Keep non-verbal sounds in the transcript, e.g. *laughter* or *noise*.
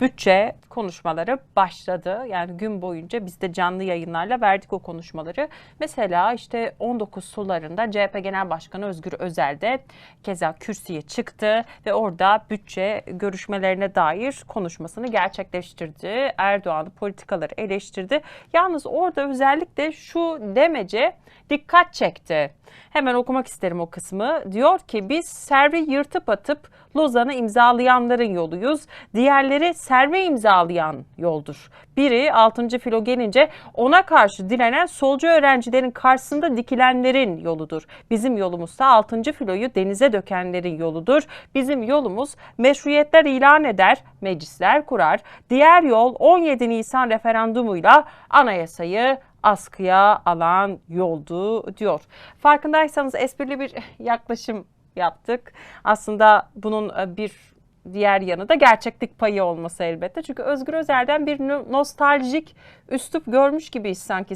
bütçe konuşmaları başladı. Yani gün boyunca biz de canlı yayınlarla verdik o konuşmaları. Mesela işte 19 sularında CHP Genel Başkanı Özgür Özel de keza kürsüye çıktı ve orada bütçe görüşmelerine dair konuşmasını gerçekleştirdi. Erdoğan'ın politikaları eleştirdi. Yalnız orada özellikle şu demece dikkat çekti. Hemen okumak isterim o kısmı. Diyor ki biz servi yırtıp atıp Lozan'ı imzalayanların yoluyuz. Diğerleri serve imzalayan yoldur. Biri 6. filo gelince ona karşı dilenen solcu öğrencilerin karşısında dikilenlerin yoludur. Bizim yolumuz da 6. filoyu denize dökenlerin yoludur. Bizim yolumuz meşruiyetler ilan eder, meclisler kurar. Diğer yol 17 Nisan referandumuyla anayasayı askıya alan yoldu diyor. Farkındaysanız esprili bir *laughs* yaklaşım yaptık. Aslında bunun e, bir diğer yanı da gerçeklik payı olması elbette. Çünkü Özgür Özel'den bir no- nostaljik üslup görmüş gibiyiz sanki